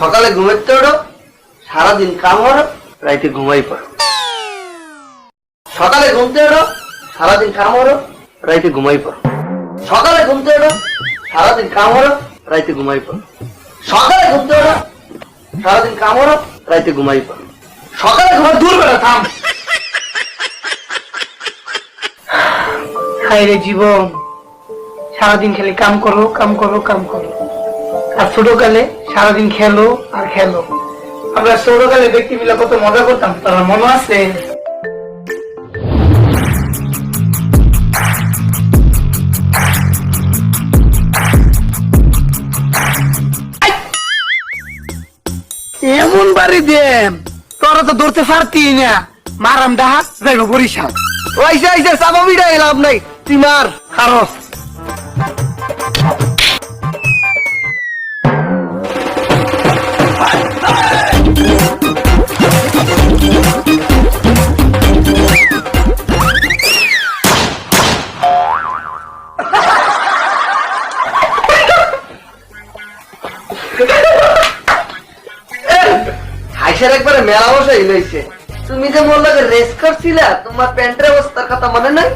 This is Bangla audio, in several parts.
সকালে ঘুমাইতে ওঠো, সারাদিন কাম করো, রাইতে ঘুমাই পড়ো। সকালে ঘুমতে ওঠো, সারাদিন কাম করো, রাইতে ঘুমাই পড়ো। সকালে ঘুমতে ওঠো, সারাদিন কাম করো, রাইতে ঘুমাই পড়ো। সকালে ঘুমতে ওঠো সারাদিন কামড়, রাইতে ঘুমাই পড়ো। সকালে ঘর দূর বেড়া, থাম। হায় রে জীবন, সারাদিন খেলে কাম করো কাম করো কাম করো। আর ছোটকালে সারাদিন খেলো আর খেলো। আমরা ছোটকালে ব্যক্তি মিলে কত মজা করতাম, তার মনে আছে? এমন বাড়ি দে, তোরা তো ধরতে পারতি না। মারাম ডাহা, যাইব বরিশাল। ওইসে আইসে চাপা বিড়াই লাভ নাই। তুই খারস হাইসের একবারে মেলা বসাই লইছে তুমি যে মোর লাগে রেস করছিলা, তোমার প্যান্টের অবস্থার কথা মনে নাই?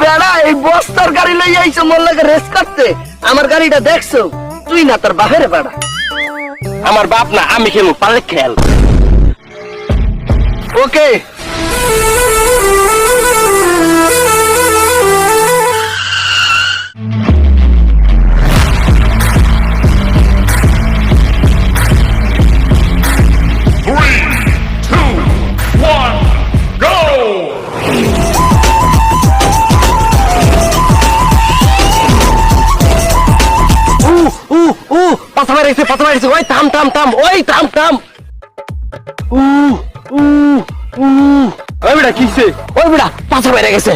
বেড়া, এই বস্তার গাড়ি লই আইছো, মোর লাগে রেস করতে। আমার গাড়িটা দেখছ? তুই না তোর বাপের বেড়া। আমার বাপ না, আমি খেলব পারলে খেল। ওকে। মারিছে পাছা মারিছে ওই, থাম থাম থাম, ওই, থাম থাম। উ উ উ। ওই বেটা কিছে ওই বেটা পাছা মেরে গেছে।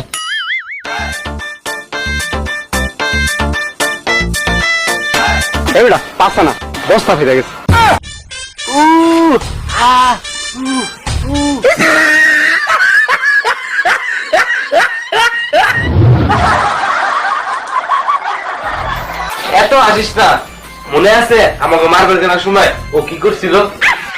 এই বেটা পাছা না, বস্তা ফেরে গেছে। উ, আ, উ উ। এত আসিস না। মনে আছে? আমাকে মারবেল কেনার সময়। ও কি করছিল?